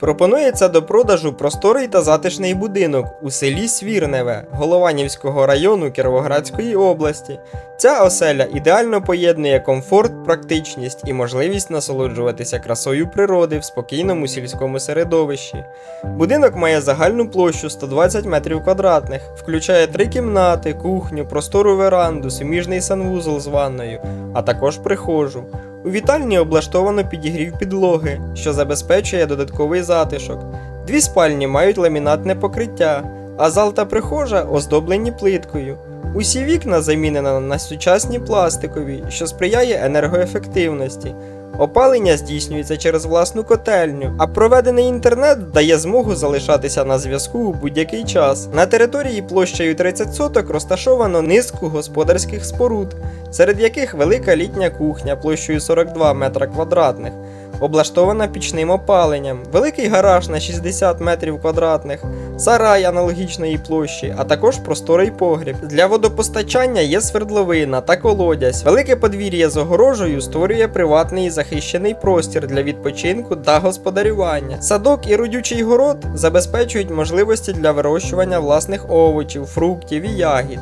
Пропонується до продажу просторий та затишний будинок у селі Свірневе Голованівського району Кіровоградської області. Ця оселя ідеально поєднує комфорт, практичність і можливість насолоджуватися красою природи в спокійному сільському середовищі. Будинок має загальну площу 120 метрів квадратних, включає три кімнати, кухню, простору веранду, суміжний санвузол з ванною, а також прихожу. У вітальні облаштовано підігрів підлоги, що забезпечує додатковий затишок. Дві спальні мають ламінатне покриття, а зал та прихожа оздоблені плиткою. Усі вікна замінено на сучасні пластикові, що сприяє енергоефективності. Опалення здійснюється через власну котельню, а проведений інтернет дає змогу залишатися на зв'язку у будь-який час. На території площею 30 соток розташовано низку господарських споруд, серед яких велика літня кухня площею 42 метра квадратних, облаштована пічним опаленням, великий гараж на 60 метрів квадратних, сарай аналогічної площі, а також просторий погріб. Для водопостачання є свердловина та колодязь. Велике подвір'я з огорожею створює приватний захищений простір для відпочинку та господарювання. Садок і родючий город забезпечують можливості для вирощування власних овочів, фруктів і ягід.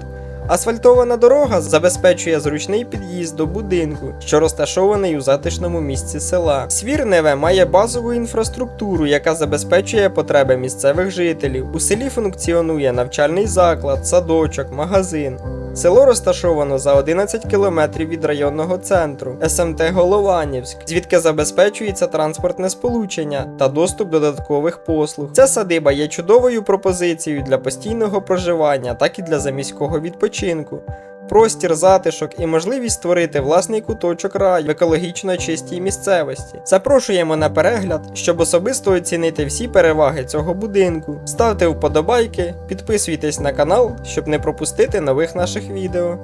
Асфальтована дорога забезпечує зручний під'їзд до будинку, що розташований у затишному місці села. Свірневе має базову інфраструктуру, яка забезпечує потреби місцевих жителів. У селі функціонує навчальний заклад, садочок, магазин. Село розташовано за 11 кілометрів від районного центру СМТ Голованівськ, звідки забезпечується транспортне сполучення та доступ до додаткових послуг. Ця садиба є чудовою пропозицією для постійного проживання, так і для заміського відпочинку. Простір, затишок і можливість створити власний куточок раю в екологічно чистій місцевості. Запрошуємо на перегляд, щоб особисто оцінити всі переваги цього будинку. Ставте вподобайки, підписуйтесь на канал, щоб не пропустити нових наших відео.